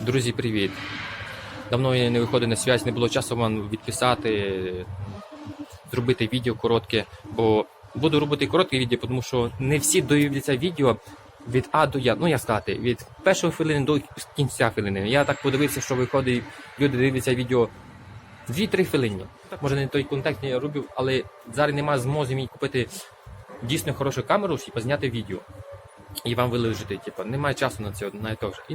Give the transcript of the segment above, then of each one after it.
Друзі, привіт! Давно я не виходив на связь, не було часу вам відписати, зробити відео коротке, бо буду робити коротке відео, тому що не всі дивляться відео від А до Я. Ну як сказати, від першої хвилини до кінця хвилини. Я так подивився, що виходить, люди дивляться відео 2-3 хвилини. Може не той контекст я робив, але зараз немає змоги мені купити дійсно хорошу камеру, щоб зняти відео. І вам виложити, типу, немає часу на це на це. І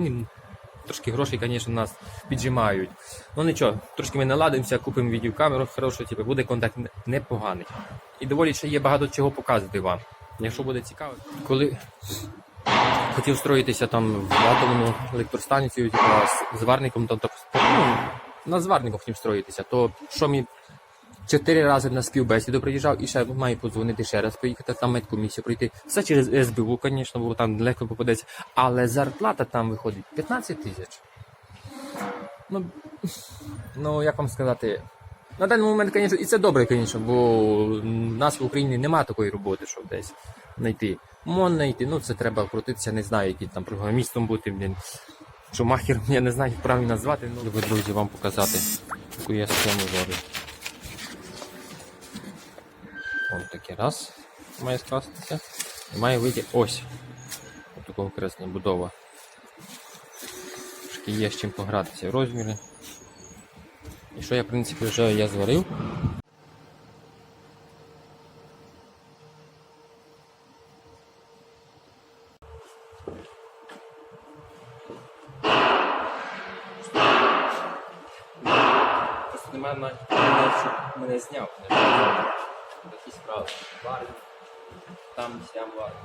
трошки грошей, звісно, нас піджимають. Ну нічого, трошки ми наладимося, купимо відеокамеру хорошу, типу, буде контакт непоганий. І доволі ще є багато чого показувати вам. Якщо буде цікаво, коли хотів строїтися там в атомну електростанцію, типу, з зварником, там, тобто, ну, на зварнику хотів строїтися, то що мені чотири рази на співбесіду приїжджав і ще маю подзвонити ще раз, поїхати там медкомісію пройти. Все через СБУ, звісно, бо там легко попадеться. Але зарплата там виходить 15 тисяч. Ну, ну, як вам сказати, на даний момент, звісно, і це добре, звісно, бо в нас в Україні немає такої роботи, щоб десь знайти. Можна знайти, ну це треба крутитися, не знаю, який там програмістом бути, блін. Шумахер, я не знаю, як правильно назвати, ну, друзі, вам показати, яку я схему зроблю. Ось такий раз має скластися. І має вийти ось. Ось така окресна будова. Трошки є з чим погратися розміри. І що я, в принципі, вже я зварив. Немає мене зняв. Такі справи. Варю. Там сям варю.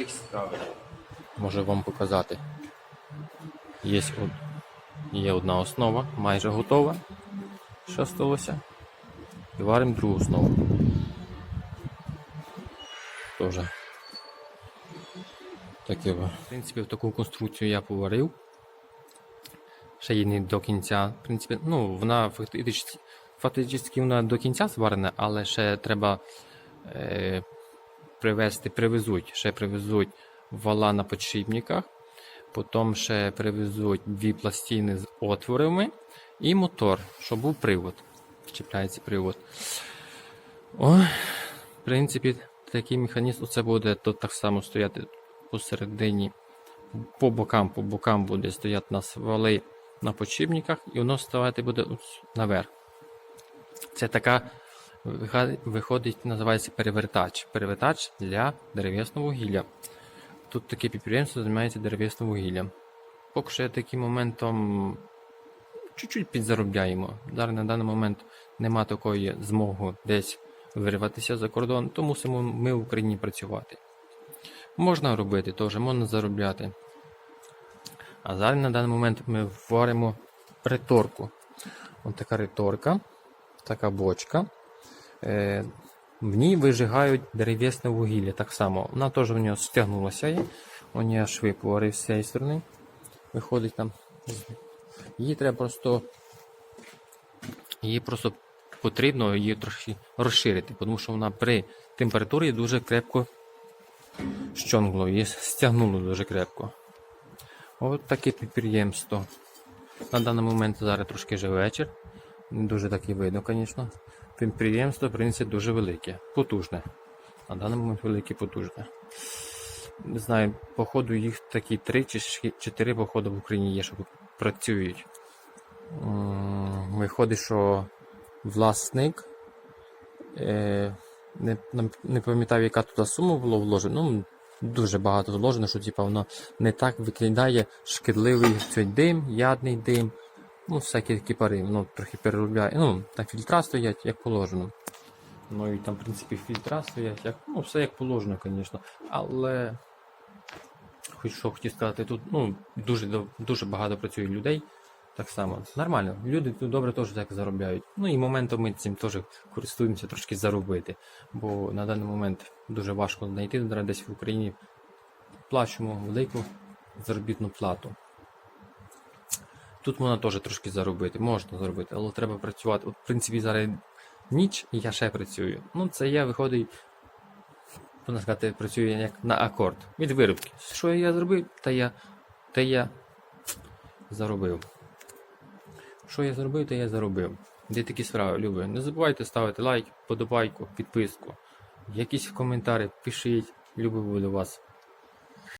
Такі справи. Можу вам показати. Є. Є одна основа, майже готова. Що сталося? І варимо другу основу. Тоже. Таке. В принципі, в таку конструкцію я поварив. Ще її не до кінця. В принципі, ну, вона фактично, фактично вона до кінця зварена, але ще треба е, привезти, привезуть, ще привезуть вала на подшипниках, потім ще привезуть дві пластини з отворами і мотор, щоб був привод. Чіпляється привод. О, в принципі, такий механізм оце буде тут так само стояти посередині. По бокам, по бокам буде стояти нас вали на подшипниках, і воно ставати буде наверх. Це така виходить, називається перевертач. Перевертач для дерев'ясного вугілля. Тут таке підприємство займається дерев'ясним вугіллям. Поки що таким моментом чуть-чуть підзаробляємо. Зараз на даний момент нема такої змоги десь вирватися за кордон, то мусимо ми в Україні працювати. Можна робити теж, можна заробляти. А зараз на даний момент ми варимо реторку. Ось така реторка, така бочка. Е, в ній вижигають дерев'ясне вугілля так само. Вона теж в нього стягнулася. Вон я шви поварив з цієї сторони. Виходить там. Її треба просто. Її просто потрібно її трохи розширити, тому що вона при температурі дуже крепко щонгло, її стягнуло дуже крепко. От таке підприємство. На даний момент зараз трошки вже вечір. Дуже так і видно, звісно. Підприємство, в принципі, дуже велике, потужне. На даний момент велике потужне. Не знаю, походу їх такі три чи ще чотири походу в Україні є, що працюють. виходить, що власник. Е, не, не пам'ятаю, яка тут сума була вложена. Ну, дуже багато вложено, що типа, воно не так викидає шкідливий цей дим, ядний дим. Ну, всякі такі пари, ну, трохи переробляє. Ну, там фільтра стоять, як положено. Ну і там, в принципі, фільтра стоять, як, ну, все як положено, звісно. Але. Хоч що хотів сказати, тут ну, дуже, дуже багато працює людей. Так само. Нормально. Люди тут добре теж так заробляють. Ну і моментом ми цим теж користуємося трошки заробити. Бо на даний момент дуже важко знайти десь в Україні. Плачемо велику заробітну плату. Тут можна теж трошки заробити, можна заробити, але треба працювати. От, в принципі, зараз ніч і я ще працюю. Ну, це я виходить, можна сказати, працюю як на акорд від виробки. Що я зробив, та я, та я заробив. Що я зробив, то я заробив. Де такі справи, любі. Не забувайте ставити лайк, подобайку, підписку. Якісь коментарі пишіть. Любив буду вас.